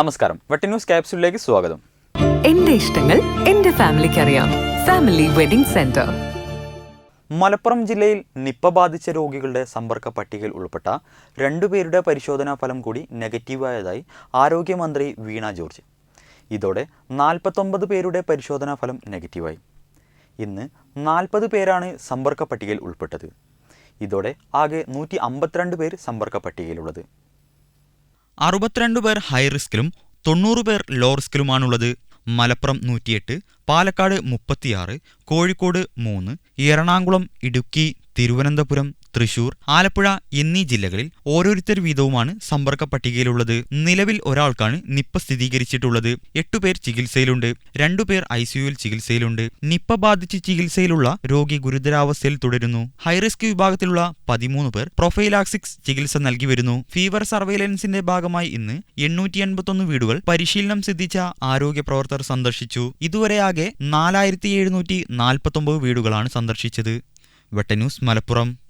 നമസ്കാരം. വെട്ടി ന്യൂസ് ക്യാപ്സ്യൂളിലേക്ക് സ്വാഗതം. എന്റെ ഇഷ്ടങ്ങൾ എന്റെ ഫാമിലിക്ക് അറിയാം ഫാമിലി വെഡിംഗ് സെന്റർ. മലപ്പുറം ജില്ലയിൽ നിപ്പ ബാധിച്ച രോഗികളുടെ സമ്പർക്ക പട്ടികയിൽ ഉൾപ്പെട്ട രണ്ടുപേരുടെ പരിശോധനാ ഫലം കൂടി നെഗറ്റീവായതായി ആരോഗ്യമന്ത്രി വീണ ജോർജ്. ഇതോടെ നാൽപ്പത്തൊമ്പത് പേരുടെ പരിശോധനാ ഫലം നെഗറ്റീവായി ഇന്ന് നാൽപ്പത് പേരാണ് സമ്പർക്ക പട്ടികയിൽ ഉൾപ്പെട്ടത്. ഇതോടെ ആകെ നൂറ്റി അമ്പത്തിരണ്ട് പേർ സമ്പർക്ക പട്ടികയിലുള്ളത്. അറുപത്തിരണ്ട് പേർ ഹൈ റിസ്കിലും തൊണ്ണൂറ് പേർ ലോ റിസ്കിലുമാണുള്ളത് മലപ്പുറം നൂറ്റിയെട്ട് പാലക്കാട് മുപ്പത്തിയാറ് കോഴിക്കോട് മൂന്ന് എറണാകുളം ഇടുക്കി തിരുവനന്തപുരം തൃശൂർ ആലപ്പുഴ എന്നീ ജില്ലകളിൽ ഓരോരുത്തർ വീതവുമാണ് സമ്പർക്ക പട്ടികയിലുള്ളത്. നിലവിൽ ഒരാൾക്കാണ് നിപ്പ സ്ഥിരീകരിച്ചിട്ടുള്ളത്. എട്ടുപേർ ചികിത്സയിലുണ്ട്. രണ്ടുപേർ ഐ സിയുവിൽ ചികിത്സയിലുണ്ട്. നിപ്പ ബാധിച്ച് ചികിത്സയിലുള്ള രോഗി ഗുരുതരാവസ്ഥയിൽ തുടരുന്നു. ഹൈറിസ്ക് വിഭാഗത്തിലുള്ള പതിമൂന്ന് പേർ പ്രൊഫൈലാക്സിക്സ് ചികിത്സ നൽകി വരുന്നു. ഫീവർ സർവൈലൻസിന്റെ ഭാഗമായി ഇന്ന് എണ്ണൂറ്റി എൺപത്തൊന്ന് വീടുകൾ പരിശീലനം സിദ്ധിച്ച ആരോഗ്യ പ്രവർത്തകർ സന്ദർശിച്ചു. ഇതുവരെ ആകെ നാലായിരത്തി എഴുന്നൂറ്റി നാൽപ്പത്തൊമ്പത് വീടുകളാണ് സന്ദർശിച്ചത്. വെട്ടന്യൂസ് മലപ്പുറം.